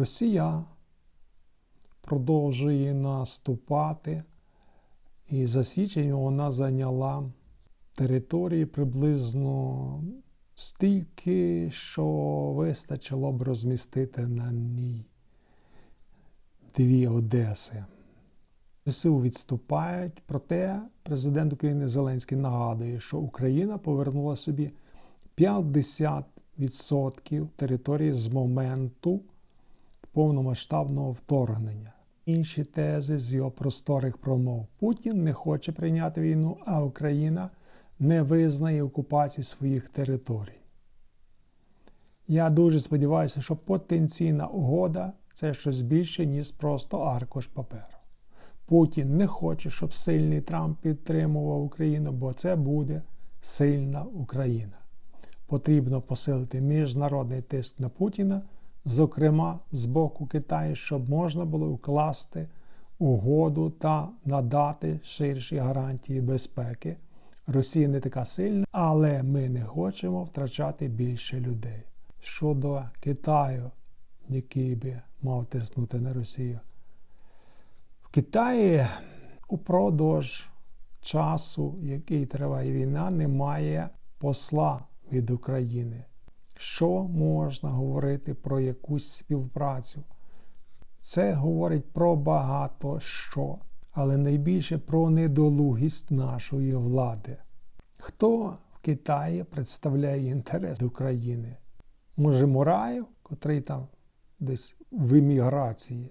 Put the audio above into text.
Росія продовжує наступати, і за січень вона зайняла території приблизно стільки, що вистачило б розмістити на ній дві Одеси. ЗСУ відступають, проте президент України Зеленський нагадує, що Україна повернула собі 50% території з моменту повномасштабного вторгнення. Інші тези з його просторих промов. Путін не хоче прийняти війну, а Україна не визнає окупації своїх територій. Я дуже сподіваюся, що потенційна угода це щось більше, ніж просто аркуш паперу. Путін не хоче, щоб сильний Трамп підтримував Україну, бо це буде сильна Україна. Потрібно посилити міжнародний тиск на Путіна, зокрема з боку Китаю, щоб можна було укласти угоду та надати ширші гарантії безпеки. Росія не така сильна, але ми не хочемо втрачати більше людей. Щодо Китаю, який би мав тиснути на Росію. В Китаї упродовж часу, який триває війна, немає посла від України. Що можна говорити про якусь співпрацю? Це говорить про багато що, але найбільше про недолугість нашої влади. Хто в Китаї представляє інтерес України? Може, Мураєв, котрий там десь в еміграції?